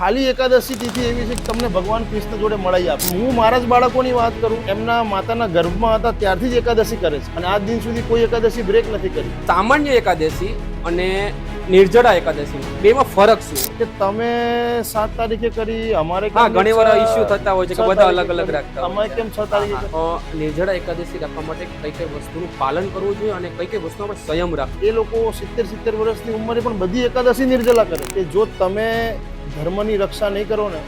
ખાલી એકાદશી તિથિ એવી છે કે તમને ભગવાન કૃષ્ણ જોડે મળાઈ આપે. હું મારા જ બાળકોની વાત કરું એમના માતાના ગર્ભમાં હતા ત્યારથી જ એકાદશી કરે છે. અને આજ દિન સુધી કોઈ એકાદશી બ્રેક નથી કરી. સામાન્ય એકાદશી અને નિર્જળા એકાદશી બેમાં ફરક શું? કે તમે સાત તારીખે કરી અમારે હા ઘણી વાર ઇસ્યુ થતા હોય છે કે બધા અલગ અલગ? રાખતા અમે કેમ છ તારીખે નિર્જળા એકાદશી રાખવા માટે કઈ કઈ વસ્તુનું પાલન કરવું જોઈએ અને કઈ કઈ વસ્તુ આપણે સંયમ રાખ એ લોકો સિત્તેર સિત્તેર વર્ષની ઉંમરે પણ બધી એકાદશી નિર્જળા કરે. કે જો તમે ધર્મની રક્ષા નહીં કરો ને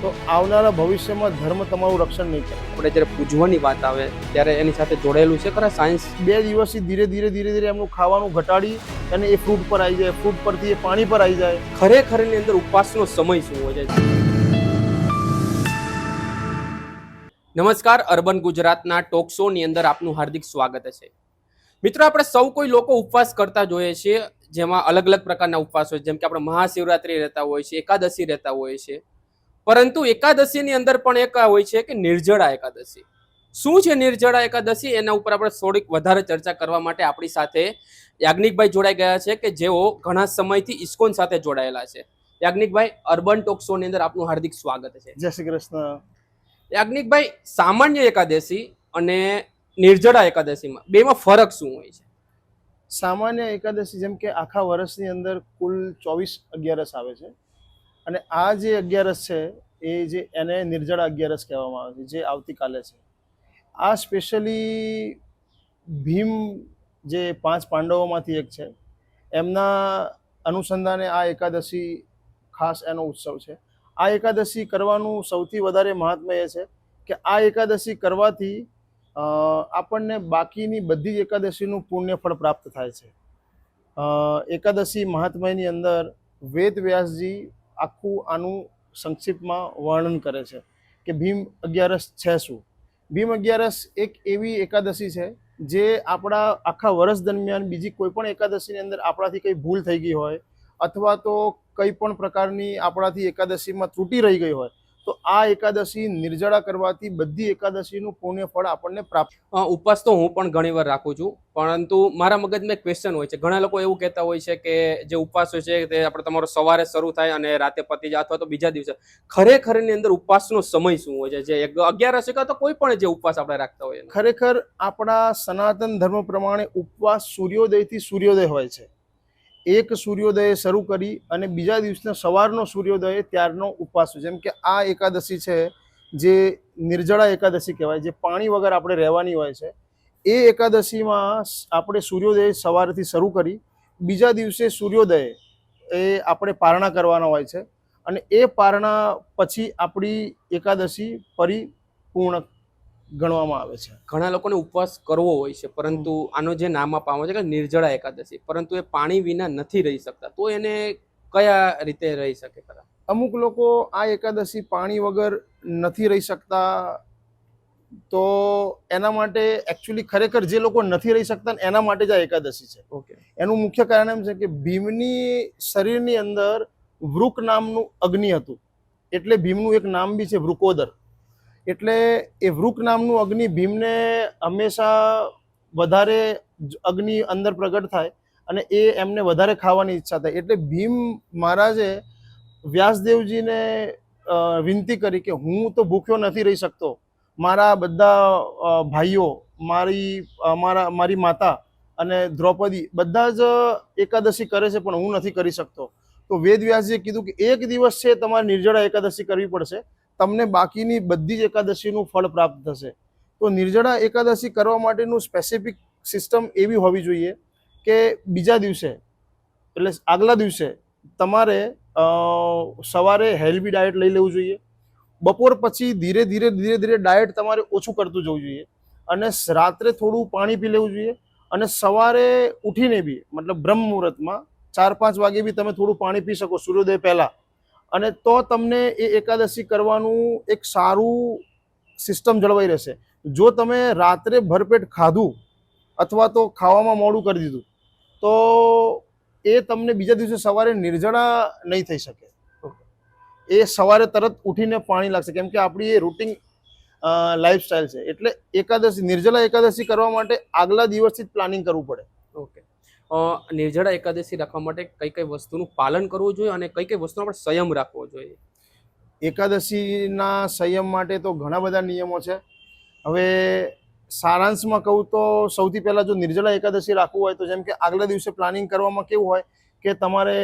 તો આવનારા ભવિષ્યમાં ધર્મ તમારું રક્ષણ નહીં કરે. આપણે જ્યારે પૂજવાની વાત આવે ત્યારે એની સાથે જોડાયેલું છે ખરા સાયન્સ? બે દિવસથી ધીરે ધીરે ધીરે ધીરે એમનું ખાવાનું ઘટાડી અને એ ફ્રૂટ પર આવી જાય ફ્રૂટ પરથી એ પાણી પર આવી જાય. ખરેખર એની અંદર ઉપવાસનો સમય શું હોય છે? નમસ્કાર અર્બન ગુજરાતના ટોક શોની અંદર આપનું હાર્દિક સ્વાગત છે. મિત્રો આપણે સૌ કોઈ લોકો ઉપવાસ કરતા જોઈએ છીએ જેમાં અલગ અલગ પ્રકારના ઉપવાસ હોય. જેમ કે આપણે મહાશિવરાત્રિ રહેતા હોય છે એકાદશી રહેતા હોય છે. પરંતુ એકાદશીની અંદર પણ એક હોય છે કે નિર્જળા એકાદશી. શું છે નિર્જળા એકાદશી? એના ઉપર આપણે થોડીક વધારે ચર્ચા કરવા માટે આપણી સાથે યાજ્ઞિકભાઈ જોડાઈ ગયા છે કે જેઓ ઘણા સમયથી ઇસ્કોન સાથે જોડાયેલા છે. યાજ્ઞિકભાઈ અર્બન ટોક શોની અંદર આપનું હાર્દિક સ્વાગત છે. જય શ્રી કૃષ્ણ. યાજ્ઞિકભાઈ સામાન્ય એકાદશી અને નિર્જળા એકાદશીમાં બેમાં ફરક શું હોય છે? સામાન્ય એકાદશી, જેમ કે આખા વર્ષની અંદર કુલ ચોવીસ અગિયારસ આવે છે. અને આ જે અગિયારસ છે, એ જે એને નિર્જળા અગિયારસ કહેવામાં આવે છે, જે આવતીકાલે છે. આ સ્પેશિયલી ભીમ જે પાંચ પાંડવોમાંથી એક છે, એમના અનુસંધાને આ એકાદશી ખાસ એનો ઉત્સવ છે. આ એકાદશી કરવાનું સૌથી વધારે મહાત્મ્ય એ છે કે આ એકાદશી કરવાથી આપણને બાકીની બધી જ એકાદશીનું પુણ્યફળ પ્રાપ્ત થાય છે. એકાદશી મહાત્માની અંદર વેદ વ્યાસજી આખું આનું સંક્ષિપ્તમાં વર્ણન કરે છે કે ભીમ અગિયારસ છે શું? ભીમ અગિયારસ એક એવી એકાદશી છે જે આપણા આખા વર્ષ દરમિયાન બીજી કોઈ પણ એકાદશીની અંદર આપણાથી કંઈ ભૂલ થઈ ગઈ હોય અથવા તો કંઈ પણ પ્રકારની આપણાથી એકાદશીમાં ત્રુટી રહી ગઈ હોય તો આ એકાદશી નિર્જળા કરવાથી બધી એકાદશીનું પુણ્ય ફળ આપણને પ્રાપ્ત ઉપવાસ તો હું પણ ઘણી વાર રાખું છું પરંતુ મારા મગજમાં એક ક્વેશ્ચન હોય છે. ઘણા લોકો એવું કહેતા હોય છે કે જે ઉપવાસ હોય છે તે આપણે તમારો સવારે શરૂ થાય અને રાતે પતી જાય અથવા તો બીજા દિવસે. ખરેખર એની અંદર ઉપવાસનો સમય શું હોય છે? જે અગિયાર અગિયારસ કાં તો કોઈ પણ જે ઉપવાસ આપણે રાખતા હોય ખરેખર આપણા સનાતન ધર્મ પ્રમાણે ઉપવાસ સૂર્યોદયથી સૂર્યોદય હોય છે. એક સૂર્યોદયે શરૂ કરી અને બીજા દિવસનો સવારનો સૂર્યોદય ત્યારનો ઉપવાસ જેમ કે આ એકાદશી છે, જે નિર્જળા એકાદશી કહેવાય, જે પાણી વગર આપણે રહેવાની હોય છે, એ એકાદશીમાં આપણે સૂર્યોદય સવારથી શરૂ કરી, બીજા દિવસે સૂર્યોદય એ આપણે પારણા કરવાના હોય છે અને એ પારણા પછી આપણી એકાદશી પરિપૂર્ણ ગણવામાં આવે છે. ઘણા લોકોને ઉપવાસ કરવો હોય છે પરંતુ આનો જે નામ આપવામાં આવે છે કે નિર્જળા એકાદશી પરંતુ એ પાણી વિના નથી રહી શકતા. તો એને કયા રીતે રહી શકે ખરા? અમુક લોકો આ એકાદશી પાણી વગર નથી રહી શકતા તો એના માટે એકચ્યુઅલી ખરેખર જે લોકો નથી રહી શકતા એના માટે જ આ એકાદશી છે. ઓકે. એનું મુખ્ય કારણ એમ છે કે ભીમની શરીરની અંદર વૃક નામનું અગ્નિ હતું. એટલે ભીમનું એક નામ બી છે વૃકોદર. એટલે એ વૃક નામનું અગ્નિ ભીમને હંમેશા વધારે અગ્નિ અંદર પ્રગટ થાય અને એ એમને વધારે ખાવાની ઈચ્છા થાય. એટલે ભીમ મહારાજે વ્યાસદેવજીને વિનંતી કરી કે હું તો ભૂખ્યો નથી રહી શકતો. મારા બધા ભાઈઓ, મારી મારા, મારી માતા અને દ્રૌપદી બધા જ એકાદશી કરે છે, પણ હું નથી કરી શકતો. તો વેદ વ્યાસજીએ કીધું કે એક દિવસ છે તમારે નિર્જળા એકાદશી કરવી પડશે. તમને બાકીની બધી જ એકાદશીનું ફળ પ્રાપ્ત થશે. તો નિર્જળા એકાદશી કરવા માટેનું સ્પેસિફિક સિસ્ટમ એવી હોવી જોઈએ કે બીજા દિવસે, એટલે આગલા દિવસે તમારે સવારે હેલ્ધી ડાયટ લઈ લેવું જોઈએ. બપોર પછી ધીરે ધીરે ધીરે ધીરે ડાયટ તમારે ઓછું કરતું જવું જોઈએ. અને રાત્રે થોડું પાણી પી લેવું જોઈએ અને સવારે ઉઠીને બી, મતલબ બ્રહ્મ મુહૂર્તમાં ચાર પાંચ વાગે બી તમે થોડું પાણી પી શકો, સૂર્યોદય પહેલાં. અને તો તમને એ એકાદશી કરવાનું એક સારું સિસ્ટમ જળવાઈ રહેશે. જો તમે રાત્રે ભરપેટ ખાધું અથવા તો ખાવામાં મોડું કરી દીધું, તો એ તમને બીજા દિવસે સવારે નિર્જળા નહીં થઈ શકે. એ સવારે તરત ઉઠીને પાણી લાગશે. કેમ કે આપણી એ રૂટિન લાઈફસ્ટાઈલ છે. એટલે એકાદશી નિર્જલા એકાદશી કરવા માટે આગલા દિવસથી જ પ્લાનિંગ કરવું પડે. ઓકે નિર્જળા એકાદશી રાખવા માટે કઈ કઈ વસ્તુનું પાલન કરવું જોઈએ અને કઈ કઈ વસ્તુનો આપણે સંયમ રાખવો જોઈએ? એકાદશીના સંયમ માટે તો ઘણા બધા નિયમો છે. હવે સારાંશમાં કહું તો સૌથી પહેલાં જો નિર્જળા એકાદશી રાખવું હોય તો જેમ કે આગલા દિવસે પ્લાનિંગ કરવામાં કેવું હોય કે તમારે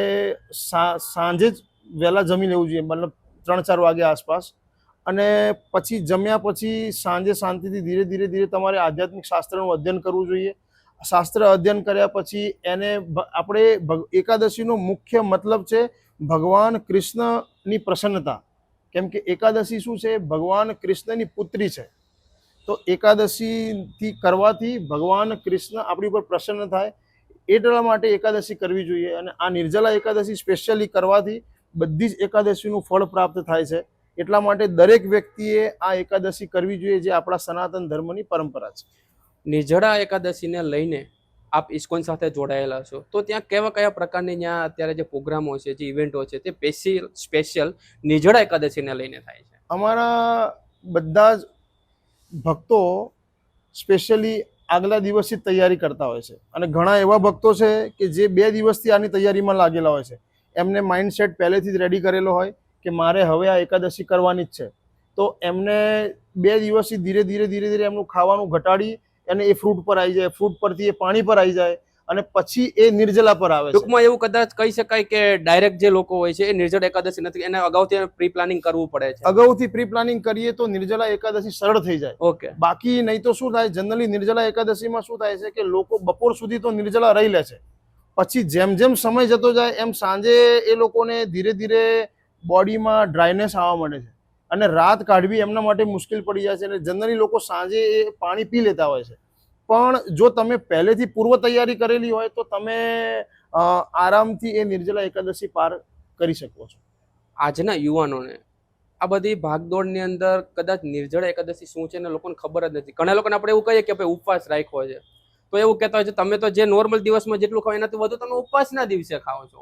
સાંજે જ વહેલા જમી લેવું જોઈએ, મતલબ ત્રણ ચાર વાગ્યા આસપાસ. અને પછી જમ્યા પછી સાંજે શાંતિથી ધીરે ધીરે ધીરે તમારે આધ્યાત્મિક શાસ્ત્રનું અધ્યયન કરવું જોઈએ. શાસ્ત્ર અધ્યયન કર્યા પછી એને આપણે એકાદશીનો મુખ્ય મતલબ છે ભગવાન કૃષ્ણની પ્રસન્નતા. કેમ કે એકાદશી શું છે? ભગવાન કૃષ્ણની પુત્રી છે. તો એકાદશીથી કરવાથી ભગવાન કૃષ્ણ આપણી ઉપર પ્રસન્ન થાય. એટલા માટે એકાદશી કરવી જોઈએ અને આ નિર્જલા એકાદશી સ્પેશિયલી કરવાથી બધી જ એકાદશીનું ફળ પ્રાપ્ત થાય છે. એટલા માટે દરેક વ્યક્તિએ આ એકાદશી કરવી જોઈએ જે આપણા સનાતન ધર્મની પરંપરા છે. નિર્જળા એકાદશીને લઈને આપ ઇસ્કોન સાથે જોડાયેલા છો. તો ત્યાં કેવા કયા પ્રકારની ત્યાં અત્યારે જે પ્રોગ્રામો છે, જે ઇવેન્ટો છે, તે સ્પેશિયલ સ્પેશિયલ નિર્જળા એકાદશીને લઈને થાય છે? અમારા બધા જ ભક્તો સ્પેશિયલી આગલા દિવસથી તૈયારી કરતા હોય છે. અને ઘણા એવા ભક્તો છે કે જે બે દિવસથી આની તૈયારીમાં લાગેલા હોય છે. એમને માઇન્ડસેટ પહેલેથી જ રેડી કરેલો હોય કે મારે હવે આ એકાદશી કરવાની જ છે. તો એમને બે દિવસથી ધીરે ધીરે ધીરે ધીરે એમનું ખાવાનું ઘટાડી અને એ ફ્રૂટ પર આવી જાય ફ્રૂટ પરથી એ પાણી પર આવી જાય અને પછી એ નિર્જલા પર આવે ટૂંકમાં એવું કદાચ કહી શકાય કે ડાયરેક્ટ જે લોકો હોય છે એ નિર્જળ એકાદશી નથી એને અગાઉથી પ્રી પ્લાનિંગ કરવું પડે છે. અગાઉથી પ્રી પ્લાનિંગ કરીએ તો નિર્જલા એકાદશી સરળ થઈ જાય. ઓકે. બાકી નહીં તો શું થાય જનરલી નિર્જલા એકાદશીમાં શું થાય છે કે લોકો બપોર સુધી તો નિર્જલા રહી લે છે. પછી જેમ જેમ સમય જતો જાય એમ સાંજે એ લોકોને ધીરે ધીરે બોડીમાં ડ્રાયનેસ આવવા માંડે છે. અને રાત કાઢવી એમના માટે મુશ્કેલ પડી જાય છે અને જનરલી લોકો સાંજે એ પાણી પી લેતા હોય છે. પણ જો તમે પહેલેથી પૂર્વ તૈયારી કરેલી હોય તો તમે આરામથી એ નિર્જલા એકાદશી પાર કરી શકો છો. આજના યુવાનોને આ બધી ભાગદોડની અંદર કદાચ નિર્જળ એકાદશી શું છે ને લોકોને ખબર જ નથી. ઘણા લોકોને આપણે એવું કહીએ કે ભાઈ ઉપવાસ રાખ્યો છે. તો એવું કહેતા હોય છે, તમે તો જે નોર્મલ દિવસમાં જેટલું ખાવ એનાથી વધુ તમે ઉપવાસના દિવસે ખાઓ છો.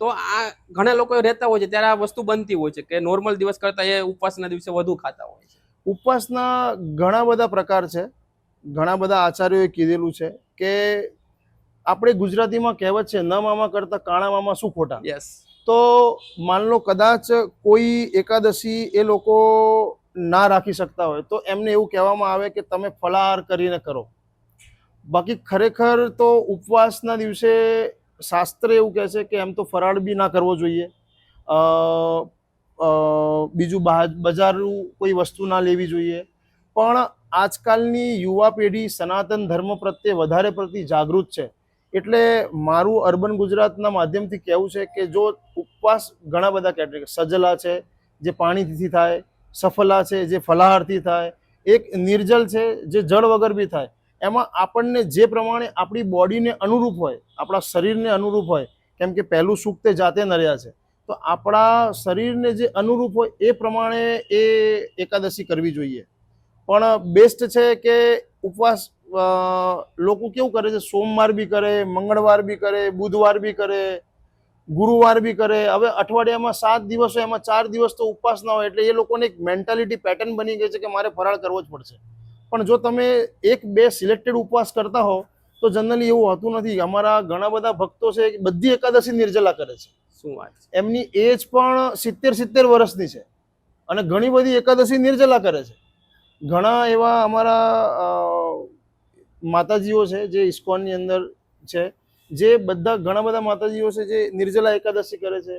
તો આ ઘણા લોકો રહેતા હોય છે ત્યારે આ વસ્તુ બનતી હોય છે કે નોર્મલ દિવસ કરતાં એ ઉપવાસના દિવસે વધુ ખાતા હોય છે. ઉપવાસના ઘણા બધા પ્રકાર છે. ઘણા બધા આચાર્યોએ કીધેલું છે કે આપણે ગુજરાતીમાં કહેવત છે ન મામા કરતા કાણા મામા શું ખોટા? યસ તો માન લો કદાચ કોઈ એકાદશી એ લોકો ના રાખી શકતા હોય. તો એમને એવું કહેવામાં આવે કે તમે ફલાહાર કરીને કરો. બાકી ખરેખર તો ઉપવાસના દિવસે શાસ્ત્ર એવું કહે છે કે એમ તો ફરાળ બી ના કરવો જોઈએ. બીજું બજારનું કોઈ વસ્તુ ના લેવી જોઈએ. પણ આજકાલની યુવા પેઢી સનાતન ધર્મ પ્રત્યે વધારે પડતી જાગૃત છે. એટલે મારું અર્બન ગુજરાતના માધ્યમથી કહેવું છે કે જો ઉપવાસ ઘણા બધા કેટેગરી સજલા છે, જે પાણીથી થાય, સફલા છે, જે ફલાહારથી થાય, એક નિર્જલ છે, જે જળ વગર બી થાય. એમાં આપણને જે પ્રમાણે આપણી બોડીને અનુરૂપ હોય, આપણા શરીરને અનુરૂપ હોય, કેમ કે પહેલું સુખ તે જાતે નર્યા છે, તો આપણા શરીરને જે અનુરૂપ હોય એ પ્રમાણે એ એકાદશી કરવી જોઈએ. પણ બેસ્ટ છે કે ઉપવાસ લોકો કેવું કરે છે, સોમવાર બી કરે, મંગળવાર બી કરે, બુધવાર બી કરે, ગુરુવાર બી કરે, હવે અઠવાડિયામાં સાત દિવસ હોય એમાં ચાર દિવસ તો ઉપવાસ ના હોય, એટલે એ લોકોને એક મેન્ટાલિટી પેટર્ન બની ગઈ છે કે મારે ફરાળ કરવો જ પડશે. પણ જો તમે એક બે સિલેક્ટેડ ઉપવાસ કરતા હો તો જનરલી એવું હોતું નથી અમારા ઘણા બધા ભક્તો છે બધી એકાદશી નિર્જલા કરે છે. શું વાત એમની એજ પણ સિત્તેર સિત્તેર વર્ષની છે અને ઘણી બધી એકાદશી નિર્જલા કરે છે. ઘણા એવા અમારા માતાજીઓ છે જે ઇસ્કોનની અંદર છે જે બધા ઘણા બધા માતાજીઓ છે જે નિર્જલા એકાદશી કરે છે.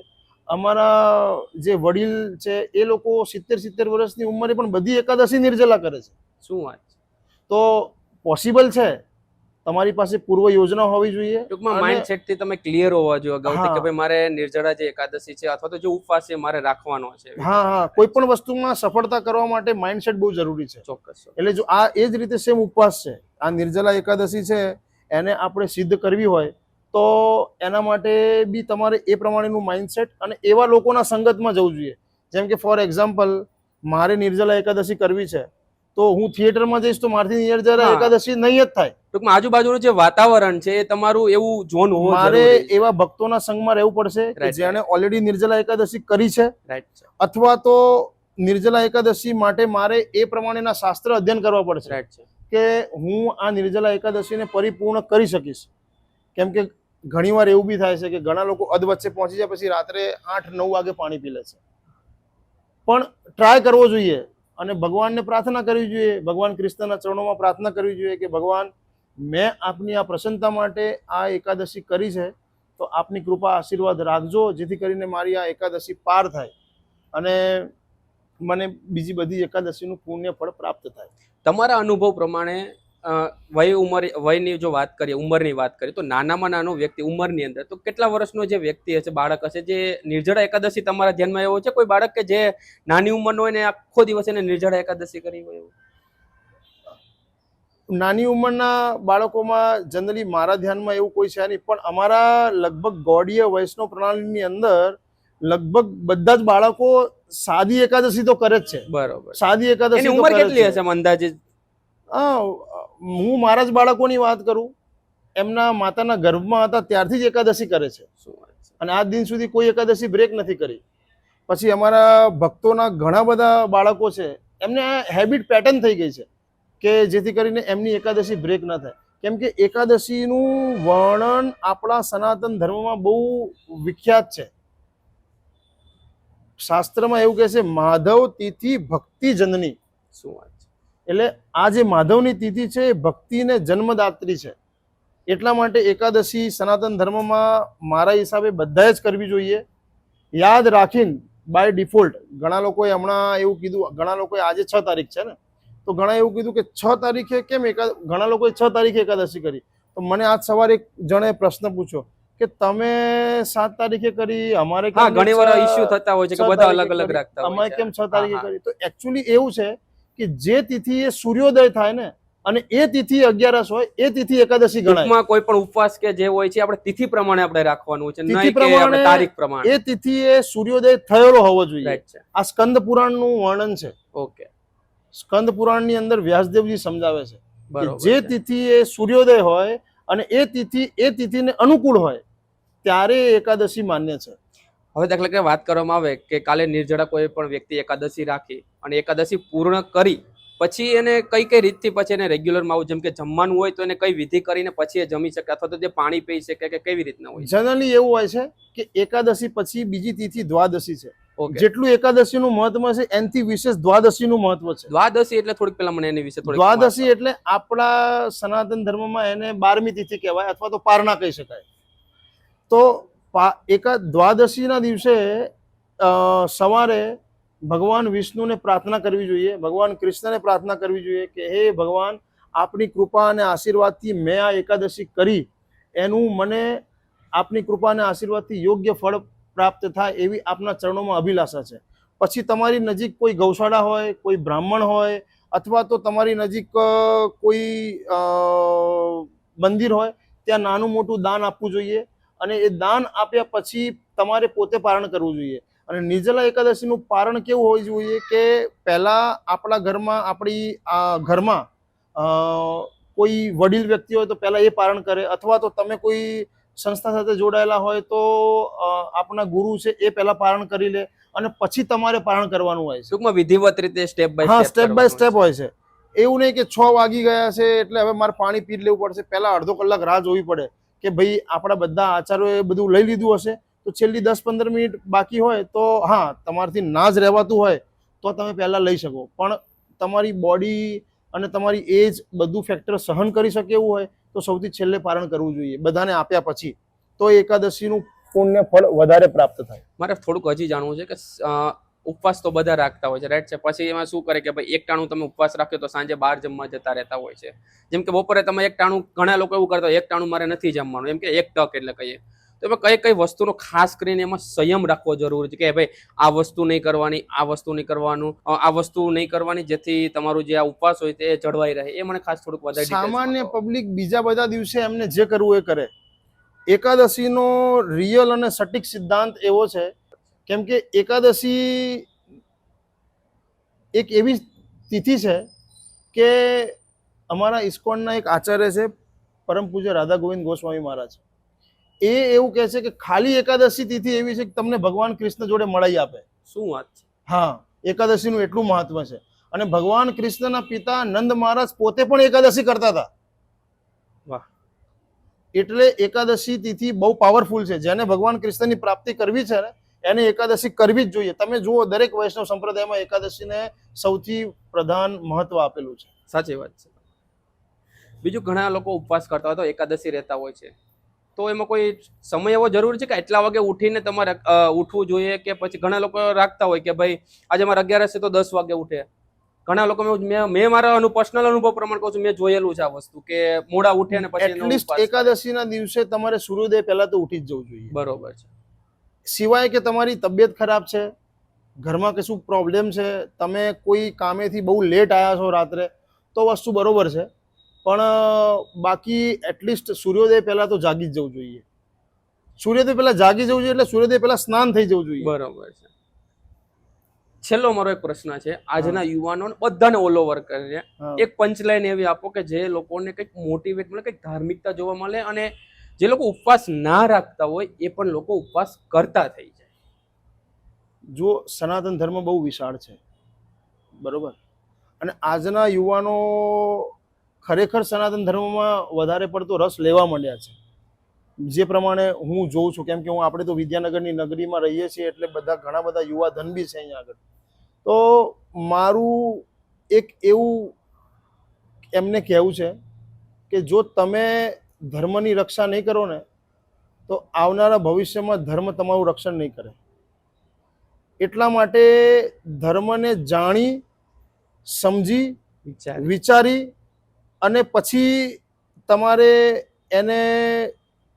અમારા જે વડીલ છે એ લોકો સિત્તેર સિત્તેર વર્ષની ઉંમરે પણ બધી એકાદશી નિર્જલા કરે છે. શું વાત તો પોસિબલ છે? તમારી પાસે પૂર્વ યોજના હોવી જોઈએ ટૂંકમાં માઇન્ડસેટથી તમે ક્લિયર હોવા જોઈએ અગાઉથી કે ભાઈ મારે નિર્જળા જે એકાદશી છે અથવા તો જે ઉપવાસ છે મારે રાખવાનો છે. હા હા. કોઈ પણ વસ્તુમાં સફળતા કરવા માટે માઇન્ડસેટ બહુ જરૂરી છે. ચોક્કસ એટલે જો આ એ જ રીતે સેમ ઉપવાસ છે. આ નિર્જલા એકાદશી છે એને આપણે સિદ્ધ કરવી હોય તો એના માટે બી તમારે એ પ્રમાણેનું માઇન્ડસેટ અને એવા લોકોના સંગતમાં જવું જોઈએ. જેમ કે ફોર એક્ઝામ્પલ મારે નિર્જલા એકાદશી કરવી છે. તો હું થિયેટરમાં જઈશ તો મારથી હા. એકાદશી નહીં જ થાય. ટૂંકમાં આજુબાજુનું જે વાતાવરણ છે એ તમારું એવું ઝોન હોવો મારે એવા ભક્તોના સંગમાં રહેવું પડશે કે જેણે ઓલરેડી નિર્જલા એકાદશી કરી છે. રાઈટ છે અથવા તો નિર્જલા એકાદશી માટે મારે એ પ્રમાણેના શાસ્ત્ર અધ્યયન કરવા પડશે રાઈટ છે કે હું આ નિર્જલા એકાદશીને પરિપૂર્ણ કરી શકીશ. કેમ કે ઘણીવાર એવું બી થાય છે કે ઘણા લોકો અધ વચ્ચે પહોંચી જાય પછી રાત્રે આઠ નવ વાગે પાણી પી લે છે. પણ ટ્રાય કરવો જોઈએ. અને ભગવાનને પ્રાર્થના કરવી જોઈએ. ભગવાન કૃષ્ણના ચરણોમાં પ્રાર્થના કરવી જોઈએ કે ભગવાન, મેં આપની આ પ્રસન્નતા માટે આ એકાદશી કરી છે, તો આપની કૃપા આશીર્વાદ રાખજો, જેથી કરીને મારી આ એકાદશી પાર થાય અને મને બીજી બધી એકાદશીનું પુણ્ય ફળ પ્રાપ્ત થાય. તમારા અનુભવ પ્રમાણે વય ઉંમર વયની જો વાત કરીએ ઉંમરની વાત કરીએ તો નાનામાં નાનો વ્યક્તિ ઉંમરની અંદર તો કેટલા વર્ષનો જે વ્યક્તિ હશે બાળક હશે જે નિર્જળા એકાદશી તમારા ધ્યાનમાં એવો છે? કોઈ બાળક કે જે નાની ઉંમરનો હોય ને આખો દિવસ એને નિર્જળા એકાદશી કરી હોય એવું? નાની ઉંમરના બાળકોમાં જનરલી મારા ધ્યાનમાં એવું કોઈ છે નહીં પણ અમારા લગભગ ગૌડીય વૈષ્ણવ પ્રણાલીની અંદર લગભગ બધા જ બાળકો સાદી એકાદશી તો કરે જ છે. બરોબર. સાદી એકાદશી ઉંમર કેટલી હશે અંદાજે? હા, મારા જ બાળકોની વાત કરું એમના માતાના ગર્ભમાં હતા ત્યારથી જ એકાદશી કરે છે. શું અને આજ દિન સુધી કોઈ એકાદશી બ્રેક નથી કરી. પછી અમારા ભક્તોના ઘણા બધા બાળકો છે એમને આ હેબિટ પેટર્ન થઈ ગઈ છે કે જેથી કરીને એમની એકાદશી બ્રેક ન થાય. કેમ કે એકાદશીનું વર્ણન આપણા સનાતન ધર્મમાં બહુ વિખ્યાત છે. શાસ્ત્રમાં એવું કહે છે માધવ તિથિ ભક્તિ જનની. શું વાત એટલે આ જે માધવની તિથિ છે એ ભક્તિને જન્મદાત્રી છે. એટલા માટે એકાદશી સનાતન ધર્મમાં મારા હિસાબે બધાએ જ કરવી જોઈએ. યાદ રાખીને બાય ડિફોલ્ટ ઘણા લોકોએ હમણાં એવું કીધું ઘણા લોકોએ આજે છ તારીખ છે ને તો ઘણા એવું કીધું કે છ તારીખે કેમ એકા ઘણા લોકોએ છ તારીખે એકાદશી કરી. તો મને આજ સવારે એક જણે પ્રશ્ન પૂછ્યો કે તમે સાત તારીખે કરી અમારે ઘણી વાર ઇસ્યુ થતા હોય છે કે બધા અલગ અલગ રાખતા અમારે કેમ છ તારીખે. કરી? તો એકચ્યુઅલી એવું છે કે જે તિથિ એ સૂર્યોદય થાય ને અને એ તિથિ અગિયારસ હોય એ તિથિ એકાદશી ગણાય. કોઈ પણ ઉપવાસ કે જે હોય છે આપણે તિથિ પ્રમાણે આપણે રાખવાનું છે તિથિ પ્રમાણે તારીખ પ્રમાણે. એ તિથિ એ સૂર્યોદય થયેલો હોવો જોઈએ. આ સ્કંદ પુરાણનું વર્ણન છે. ઓકે. સ્કંદ પુરાણની અંદર વ્યાસદેવજી સમજાવે છે જે. તિથિ એ સૂર્યોદય હોય અને એ તિથિ એ તિથિને અનુકૂળ હોય ત્યારે એકાદશી માન્ય છે. હવે દાખલા કે વાત કરવામાં આવે કે કાલે નિર્જળા કોઈ પણ વ્યક્તિ એકાદશી રાખી અને એકાદશી પૂર્ણ કરી પછી એને કઈ કઈ રીતથી પછી એને રેગ્યુલરમાં આવું જેમ કે જમવાનું હોય તો એને કઈ વિધિ કરીને પછી એ જમી શકે અથવા તો જે પાણી પી શકે કે કેવી રીતના હોય? જનરલી એવું હોય છે કે એકાદશી પછી બીજી તિથિ દ્વાદશી છે. જેટલું એકાદશીનું મહત્વ છે એનથી વિશેષ દ્વાદશીનું મહત્વ છે. દ્વાદશી એટલે થોડીક પેલા મને એની વિશે દ્વાદશી એટલે આપણા સનાતન ધર્મમાં એને બારમી તિથિ કહેવાય અથવા તો પારણા કહી શકાય. તો પા- એકા દ્વાદશીના દિવસે સવારે ભગવાન વિષ્ણુને પ્રાર્થના કરવી જોઈએ, ભગવાન કૃષ્ણને પ્રાર્થના કરવી જોઈએ કે, હે ભગવાન, આપની કૃપા અને આશીર્વાદથી મેં આ એકાદશી કરી. એનું મને આપની કૃપા અને આશીર્વાદથી યોગ્ય ફળ પ્રાપ્ત થાય એવી આપના ચરણોમાં અભિલાષા છે. પછી તમારી નજીક કોઈ ગૌશાળા હોય, કોઈ બ્રાહ્મણ હોય, અથવા તો તમારી નજીક કોઈ મંદિર હોય, ત્યાં નાનું મોટું દાન આપવું જોઈએ. અને એ દાન આપ્યા પછી તમારે પોતે પારણ કરવું જોઈએ. અને નિર્જલા એકાદશીનું પારણ કેવું હોવું જોઈએ કે પહેલાં આપણા ઘરમાં આપણી આ ઘરમાં કોઈ વડીલ વ્યક્તિ હોય તો પહેલાં એ પારણ કરે અથવા તો તમે કોઈ સંસ્થા સાથે જોડાયેલા હોય તો આપણા ગુરુ છે એ પહેલાં પારણ કરી લે અને પછી તમારે પારણ કરવાનું હોય છે. ટૂંકમાં વિધિવત રીતે સ્ટેપ બાય હા સ્ટેપ બાય સ્ટેપ હોય છે. એવું નહીં કે છ વાગી ગયા છે એટલે હવે મારે પાણી પી લેવું પડશે. પહેલાં અડધો કલાક રાહ જોવી પડે. કે ભાઈ આપણા બધા આચાર્યોએ બધું લઈ લીધું હશે, તો છેલ્લી દસ પંદર મિનિટ બાકી હોય તો હા, તમારાથી ના જ રહેવાતું હોય તો તમે પહેલાં લઈ શકો. પણ તમારી બોડી અને તમારી એજ બધું ફેક્ટર સહન કરી શકે એવું હોય તો સૌથી છેલ્લે પારણ કરવું જોઈએ. બધાને આપ્યા પછી તો એકાદશીનું પુણ્ય ફળ વધારે પ્રાપ્ત થાય. મારે થોડુંક હજી જાણવું છે કે ઉપવાસ તો બધા રાખતા હોય છે રાઈટ છે? પછી એમાં શું કરે કે ભાઈ એક ટાણું તમે ઉપવાસ રાખ્યો તો સાંજે બહાર જમવા જતા રહેતા હોય છે. જેમ કે બપોરે તમે એક ટાણું ઘણા લોકો એવું કરતા હોય એક ટાણું મારે નથી જમવાનું એમ કે એક ટક એટલે કહીએ. તો એમાં કઈ કઈ વસ્તુનો ખાસ કરીને એમાં સંયમ રાખવો જરૂરી છે કે ભાઈ આ વસ્તુ નહીં કરવાની આ વસ્તુ નહીં કરવાનું આ વસ્તુ નહીં કરવાની જેથી તમારું જે આ ઉપવાસ હોય તે જળવાઈ રહે. એ મને ખાસ થોડુંક વધારે સામાન્ય પબ્લિક બીજા બધા દિવસે એમને જે કરવું એ કરે. એકાદશીનો રિયલ અને સટીક સિદ્ધાંત એવો છે કેમ કે એકાદશી એક એવી તિથિ છે કે અમારા ઇસ્કોનના એક આચાર્ય છે પરમ પૂજ્ય રાધા ગોવિંદ ગોસ્વામી મહારાજ. એ એવું કહે છે કે ખાલી એકાદશી તિથિ એવી છે કે તમને ભગવાન કૃષ્ણ જોડે મળાઈ આપે. શું વાત છે? હા એકાદશીનું એટલું મહત્વ છે. અને ભગવાન કૃષ્ણના પિતા નંદ મહારાજ પોતે પણ એકાદશી કરતા હતા. વાહ. એટલે એકાદશી તિથિ બહુ પાવરફુલ છે. જેને ભગવાન કૃષ્ણની પ્રાપ્તિ કરવી છે ને એને એકાદશી કરવી જ જોઈએ. તમે જુઓ દરેક વૈષ્ણવ સંપ્રદાયમાં એકાદશીને સૌથી પ્રધાન મહત્વ આપેલું છે. સાચી વાત છે. બીજું ઘણા લોકો ઉપવાસ કરતા હોય તો એકાદશી રહેતા હોય છે. તો એમાં કોઈ સમય એવો જરૂરી છે કે એટલા વાગે ઉઠીને તમારે ઉઠવું જોઈએ કે પછી ઘણા લોકો રાખતા હોય કે ભાઈ આજે મારે અગિયારસ છે તો દસ વાગે ઉઠે. ઘણા લોકો મેં મેં મારા અનુ પર્સનલ અનુભવ પ્રમાણે કહું છું મેં જોયેલું છે આ વસ્તુ કે મોડા ઉઠે ને પછી એટલીસ્ટ એકાદશીના દિવસે તમારે સૂર્યોદય પહેલા તો ઉઠી જ જવું જોઈએ. બરોબર છે. સિવાય કે તમારી તબિયત ખરાબ છે ઘરમાં કશું પ્રોબ્લેમ છે તમે કોઈ કામેથી બહુ લેટ આવ્યા છો રાત્રે તો વસ્તુ બરોબર છે. પણ બાકી એટલીસ્ટ સૂર્યોદય પહેલાં તો જાગી જ જવું જોઈએ. સૂર્યોદય પહેલા જાગી જવું જોઈએ એટલે સૂર્યોદય પહેલા સ્નાન થઈ જવું જોઈએ. બરાબર છે. છેલ્લો મારો એક પ્રશ્ન છે. આજના યુવાનો બધાને ઓલ ઓવર કરે. એક પંચલાઈન એવી આપો કે જે લોકોને કંઈક મોટિવેટ મળે કંઈક ધાર્મિકતા જોવા મળે અને જે લોકો ઉપવાસ ના રાખતા હોય એ પણ લોકો ઉપવાસ કરતા થઈ જાય. જો સનાતન ધર્મ બહુ વિશાળ છે. બરોબર? અને આજના યુવાનો ખરેખર સનાતન ધર્મમાં વધારે પડતો રસ લેવા માંડ્યા છે. જે પ્રમાણે હું જોઉં છું, કેમ કે હું આપણે તો વિદ્યાનગરની નગરીમાં રહીએ છીએ એટલે બધા ઘણા બધા યુવા ધન બી છે અહીંયા આગળ. તો મારું એક એવું એમને કહેવું છે કે જો તમે ધર્મની રક્ષા નહીં કરો ને તો આવનારા ભવિષ્યમાં ધર્મ તમારું રક્ષણ નહીં કરે. એટલા માટે ધર્મને જાણી સમજી વિચાર. વિચારી અને પછી તમારે એને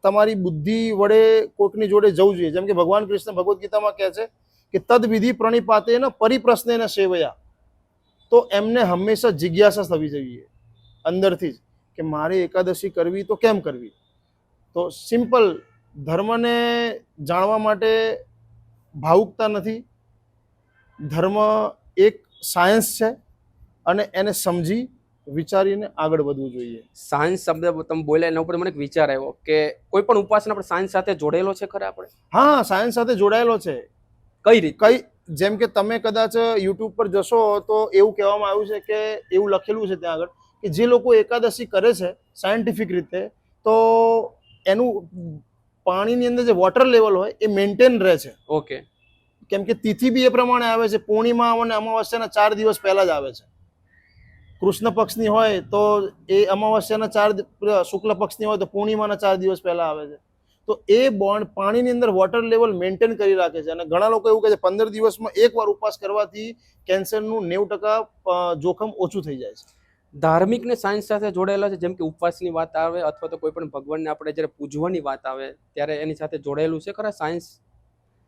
તમારી બુદ્ધિ વડે કોઈકની જોડે જવું જોઈએ. જેમ કે ભગવાન કૃષ્ણ ભગવદ્ ગીતામાં કહે છે કે તદવિધિ પ્રણિપાતે ને પરિપ્રશ્ને સેવયા. તો એમને હંમેશા જિજ્ઞાસા થવી જોઈએ અંદરથી જ. કે મારે એકાદશી કરવી તો કેમ કરવી? તો સિમ્પલ ધર્મને જાણવા માટે ભાવુકતા નથી. ધર્મ એક સાયન્સ છે અને એને સમજી વિચારીને આગળ વધવું જોઈએ. સાયન્સ શબ્દ તમે બોલ્યા એના ઉપર મને એક વિચાર આવ્યો કે કોઈ પણ ઉપાસના આપણે સાયન્સ સાથે જોડેલો છે ખરા આપણે? હા સાયન્સ સાથે જોડાયેલો છે. કઈ રીતે? કઈ જેમ કે તમે કદાચ યુટ્યુબ પર જશો તો એવું કહેવામાં આવ્યું છે કે એવું લખેલું છે ત્યાં આગળ. કે જે લોકો એકાદશી કરે છે સાયન્ટિફિક રીતે તો એનું પાણીની અંદર જે વોટર લેવલ હોય એ મેન્ટેન રહે છે. ઓકે કેમ કે તિથિ બી એ પ્રમાણે આવે છે પૂર્ણિમા અને અમાવસ્યાના ચાર દિવસ પહેલા જ આવે છે. કૃષ્ણ પક્ષની હોય તો એ અમાવસ્યાના ચાર શુક્લ પક્ષની હોય તો પૂર્ણિમાના ચાર દિવસ પહેલા આવે છે. તો એ બોન્ડ પાણીની અંદર વોટર લેવલ મેન્ટેન કરી રાખે છે. અને ઘણા લોકો એવું કહે છે પંદર દિવસમાં એક વાર ઉપવાસ કરવાથી કેન્સરનું નેવું ટકા જોખમ ઓછું થઈ જાય છે. ધાર્મિક ને સાયન્સ સાથે જોડાયેલા છે જેમ કે ઉપવાસની વાત આવે અથવા તો કોઈ પણ ભગવાનને આપણે જ્યારે પૂજવાની વાત આવે ત્યારે એની સાથે જોડાયેલું છે ખરા સાયન્સ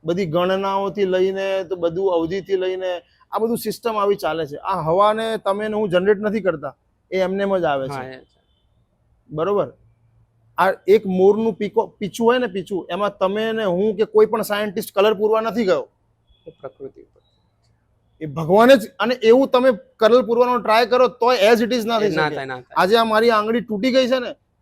બધી ગણનાઓથી લઈને તો બધું અવધિથી લઈને આ બધું સિસ્ટમ આવી ચાલે છે. આ હવાને તમે હું જનરેટ નથી કરતા એ એમનેમ જ આવે છે. બરોબર? આ એક મોરનું પીકો પીછું હોય ને પીછું એમાં તમે ને હું કે કોઈ પણ સાયન્ટિસ્ટ કલર પૂરવા નથી ગયો. પ્રકૃતિ ઉપર. એ ભગવાને જ અને એવું તમે કરલ પૂરવાનો ટ્રાય કરો તો એઝ ઇટ ઇઝ ના થઈ શકે. આજે આ મારી આંગળી તૂટી ગઈ છે ને